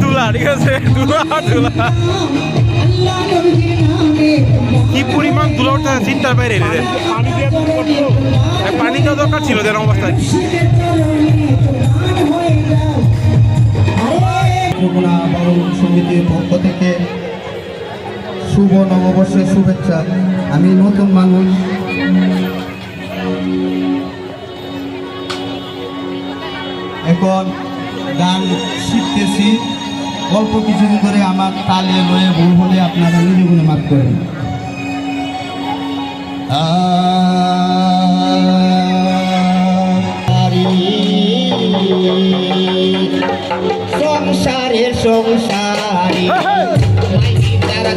ধুলা ধুলা কি পরিমাণ ধুলা উঠতে চিন্তার বাইরে রে। পানি দেওয়া দরকার ছিল। যেন সমিতির পক্ষ থেকে শুভ নববর্ষের শুভেচ্ছা। আমি নতুন মানুষ। এখন গান শিখতেছি। অল্প কিছুদিন ধরে আমার তালে লয়ে ভুল হলে আপনারা নিজে গুণে মাফ করেন সংসারে। সংসারে তারা